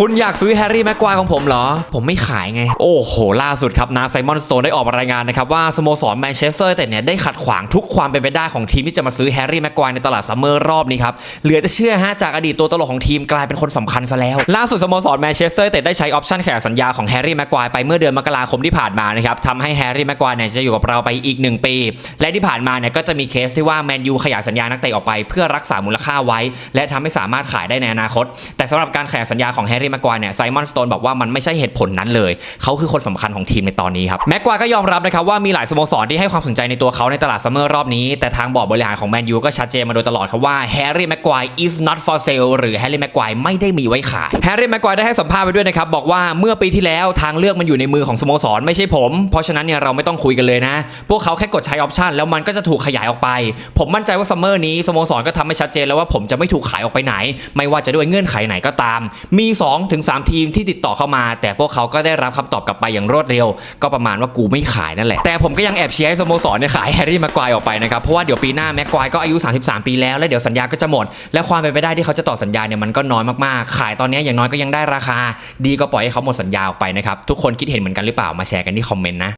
คุณอยากซื้อแฮร์รี่แม็กควายของผมเหรอ ผมไม่ขายไง โอ้โห ล่าสุดครับนาไซมอนสโตนได้ออกมารายงานนะครับว่าสโมสรแมนเชสเตอร์แต่เนี่ยได้ขัดขวางทุกความเป็นไปได้ของทีมที่จะมาซื้อแฮร์รี่แม็กควายในตลาดซัมเมอร์รอบนี้ครับเหลือจะเชื่อฮะจากอดีตตัวตลกของทีมกลายเป็นคนสำคัญซะแล้ว ล่าสุดสโมสรแมนเชสเตอร์แต่ได้ใช้ออปชั่นขยายสัญญาของแฮร์รี่แม็กควายไปเมื่อเดือนมกราคมที่ผ่านมานะครับทำให้แฮร์รี่แม็กควายเนี่ยจะอยู่กับเราไปอีก 1 ปี และที่ผ่านมาเนี่ยก็จะมีเคสที่ว่าแมนยูขยายสัญญานักเตะออกไป เพื่อรักษามูลค่าไว้ และทำให้สามารถขายได้ในอนาคต แต่สำหรับการขยายสัญญาของแฮร์รี่แม็กควายเนี่ยไซมอนสโตนบอกว่ามันไม่ใช่เหตุผลนั้นเลย เขาคือคนสำคัญของทีมในตอนนี้ครับแม็กควายก็ยอมรับนะครับว่ามีหลายสโมสรที่ให้ความสนใจในตัวเขาในตลาดซัมเมอร์รอบนี้ แต่ทางบอร์ดบริหารของแมนยูก็ชัดเจนมาโดยตลอดครับว่าแฮร์รี่แม็กควาย is not for sale หรือแฮร์รี่แม็กควายไม่ได้มีไว้ขายแฮร์รี่แม็กควายได้ให้สัมภาษณ์ไปด้วยนะครับบอกว่าเมื่อปีที่แล้วทางเลือกมันอยู่ในมือของสโมสรไม่ใช่ผม เพราะฉะนั้นเนี่ยเราไม่ต้องคุยกันเลยนะ พวกเขาแค่กดใช้ออปชันแล้วมันก็จะถูกขยายออกไป ผมมั่นใจว่าซัมเมอร์นี้สโมสรก็ทำให้ชัดเจนแล้วว่าผมจะไม่ถูกขายออกไปไหน ไม่ว่าจะด้วยเงื่อนไขไหนก็ตาม มี 2ถึง3ทีมที่ติดต่อเข้ามา แต่พวกเขาก็ได้รับคำตอบกลับไปอย่างรวดเร็ว ก็ประมาณว่ากูไม่ขายนั่นแหละ แต่ผมก็ยังแอบเชียร์ให้สโมสรเนี่ยขายแฮร์รี่แม็กควายออกไปนะครับ เพราะว่าเดี๋ยวปีหน้าแม็กควายก็อายุ 33 ปีแล้วและเดี๋ยวสัญญาก็จะหมด และความเป็นไปได้ที่เขาจะต่อสัญญาเนี่ยมันก็น้อยมากๆ ขายตอนนี้อย่างน้อยก็ยังได้ราคา ดีก็ปล่อยให้เขาหมดสัญญาออกไปนะครับทุกคนคิดเห็นเหมือนกันหรือเปล่ามาแชร์กันที่คอมเมนต์นะ